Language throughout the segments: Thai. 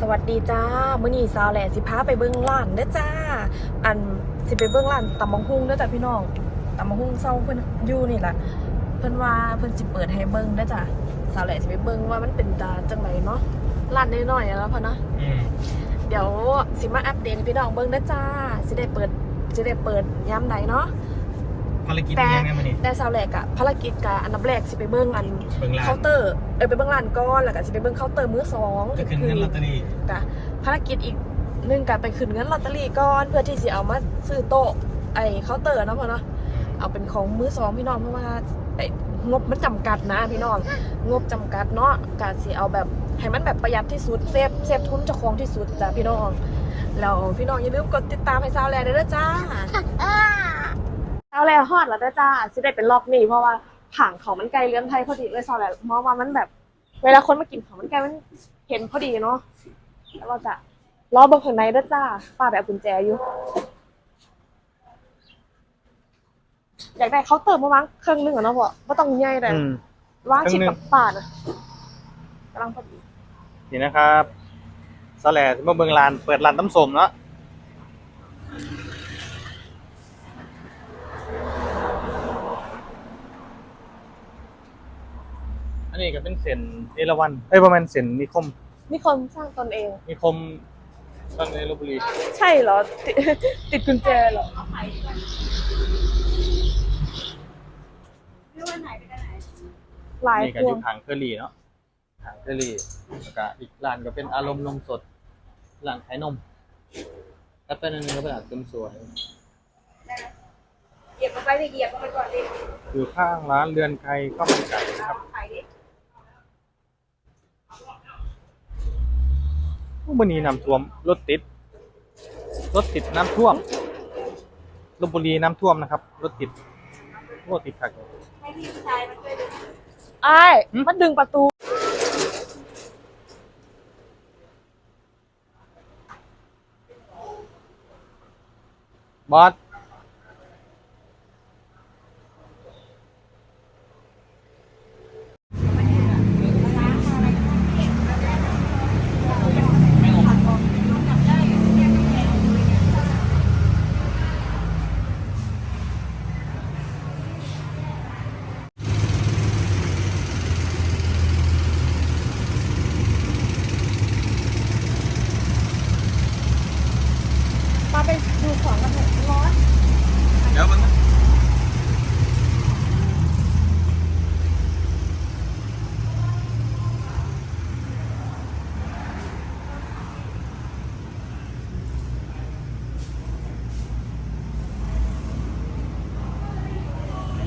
สวัสดีจ้ามื้อนี้สาวแหล่สิพาไปเบิ่งร้านเด้อจ้า อันสิไปเบิ่งร้านตำบักหุ่งเด้อจ้าพี่น้องตำบักหุ่งเซาเพิ่นอยู่นี่ล่ะเพิ่นว่าเพิ่นสิเปิดให้เบิ่งเด้อจ้าสาวแหล่สิไปเบิ่งว่ามันเป็นตาจังไดเนาะร้านน้อยๆแล้วพ่อเนาะอืมเดี๋ยวสิมาอัปเดตให้พี่น้องเบิ่งเด้อจ้าสิได้เปิดสิได้เปิดยามใดเนาะ ภารกิจแต่ยังไงมานี่แต่สาวแหลกอะภารกิจกะอันดับแรกสิไปเบิ่งอันเบิ่งร้านเคาน์เตอร์เออไปเบิ่งร้านก่อนแล้วก็สิไปเบิ่งเคาน์เตอร์มื้อสองจะขึ้นเงินลอตเตอรี่กะภารกิจอีกหนึ่งกะไปขึ้นเงินลอตเตอรี่ก่อนเพื่อที่สิเอามาซื้อโต๊ะไอ้เคาน์เตอร์เนาะพ่อเนาะเอาเป็นของมื้อสองพี่น้องเพราะว่าไอ้งบมันจำกัดนะพี่น้องงบจำกัดเนาะกะสิเอาแบบให้มันแบบประหยัดที่สุดเซฟเซฟทุนเจ้าของที่สุดจ้ะพี่น้องแล้วพี่น้องอย่าลืมกดติดตามให้ซาวแลด้วยนะจ้า ซาวแลฮอดแล้วนะจ้าสิได้เป็นรอบนี้เพราะว่าผังของมันไกลเรือนไทยพอดีเลยซาวแลเพราะว่ามันแบบ เวลาคนมากินของมันไกลมันเห็นพอดีเนาะแล้วเราจะรอเบิ่งข้างในด้วยจ้าป้าแบบกุญแจอยู่ อยากได้เขาน์เติมมาวางเครื่องนึงอะเนาะพ่อไม่ต้องใหญ่เลยอืม วางชิดเครื่องนึงกับป่านะกำลังพอดี นี่นะครับสแลดมาเบิ่งร้าน เปิดร้านน้ำส้มเนาะ นี้ก็เป็นเส้นเอราวันเอ้ยประมาณเส้นนิคมมีคนสร้างตนเอง นิคมตอนในลพบุรีใช่เหรอติดติดกุญแจเหรอหลายนี่ก็พอวยู่ทางเคอรี่เนาะทางเคอรี่แล้วก็อีกร้านก็เป็นอารมณ์นมสดร้านขายนมแล้วเป็นอันนึงก็เป็นร้านเสริมสวย เหยียบลงไปดิเหยียบลงไปก่อนดิอยู่ข้างร้านเรือนไทยข้าวมันไก่นะครับ ไข่ดิ วันนี้น้ำท่วมรถติดรถติดน้ำท่วมลบบุรีน้ำท่วมนะครับรถติดรถติดขัดให้พี่ชายมาช่วยดึงไอ้ายมันดึงประตู บอส ของกันเถอะร้อนเดี๋ยวมันนะ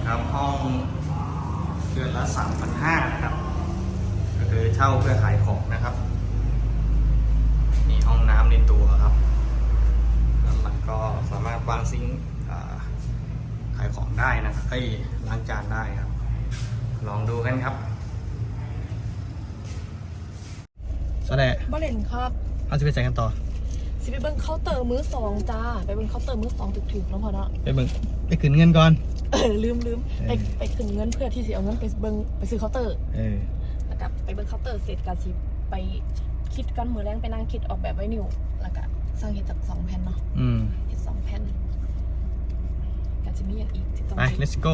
ครับห้องเดือนละสามพันห้าครับ ก็คือเช่าเพื่อขายของนะครับ มีห้องน้ำในตัวครับแล้วมันก็สามารถวางซิงค์อ่าขายของ ได้นะครับเอ้ยล้างจานได้ครับ ลองดูกันครับสวัสดีบ่เล่นครับเขาจะไปแจกกันต่อ สิไปเบิ่งเคาน์เตอร์มื้อสองจ้า ไปเบิ่งเคาน์เตอร์มื้อสองถึกๆแล้วพอเนาะไปเบิ่งไปขึ้นเงินก่อน เออลืมลืมไปเออไปขึ้นเงินเพื่อที่สิเอาเงินไปเบิ่งไปซื้อเคาน์เตอร์เออแล้วก็ไปเบิ่งเคาน์เตอร์เสร็จก็สิไปคิดกันมือแรงไปนั่งคิดออกแบบไว้นิวแล้วก็สร้างเฮ็ดจากสองแผ่นเนาะอืมเฮ็ดสองแผ่น ก็จะมีอย่างอีกที่ต้องไป let's go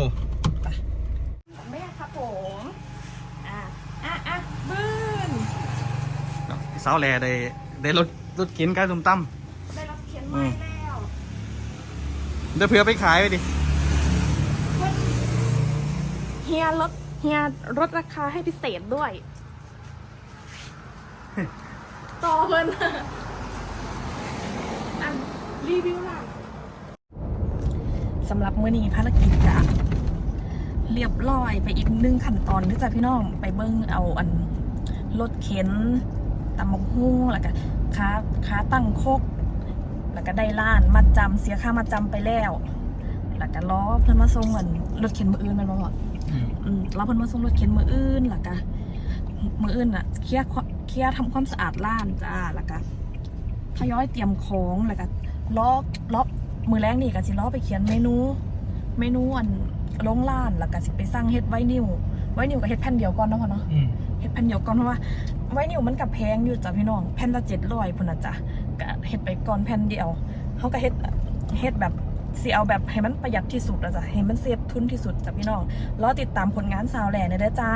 แม่ครับผมอะอะอะบื้นสาวแลได้ได้รถรถเข็นใกล้ตุ้มตั้มได้รับเขียนไม้แล้วเดี๋ยวเผื่อไปขายไปดิ เฮียลดเฮียลดราคาให้พิเศษด้วย ต่อเพิ่นอันรีวิวล่ะ สำหรับมื้อนี้ภารกิจจะเรียบร้อยไปอีกหนึ่งขั้นตอนที่จะพี่น้องไปเบิ้งเอาอันรถเข็นตำมกฮู้แล้วก็ค้าค้าตั้งโคก แล้วก็ได้ล้านมาจำเสียค่ามาจำไปแล้ว แล้วก็ล้อเพิ่นมาส่งเงินรถเข็นมืออื่นมันบออืมอืมแล้วเพิ่นมาส่งรถเข็นมืออื่นแล้วก็มืออื่นอะเคลียร์เคลียร์ทำความสะอาดร้านจ้าแล้วก็ทยอยเตรียมของแล้วก็ล้อล้อ มือแรงนี่ก็สิล้อไปเขียนเมนู เมนูอันลงร้านแล้วก็สิไปสั่งเฮ็ดไว้นิวไว้นิวกับเฮ็ดแผ่นเดียวก่อนเนาะพ่อเนาะอืมเฮ็ดแผ่นเดียวก่อนเพราะว่าไว้นิ้วมันกับแพงอยู่จ้ะพี่น้องแผ่นละเจ็ดร้อยพุ่นนะจ้ะก็เฮ็ดไปก่อนแผ่นเดียวเขาก็เฮ็ดเฮ็ดแบบสิเอาแบบให้มันประหยัดที่สุดอะจ้ะให้มันเซฟทุนที่สุดจ้ะพี่น้องรอติดตามผลงานสาวแหล่ในเด้อจ้า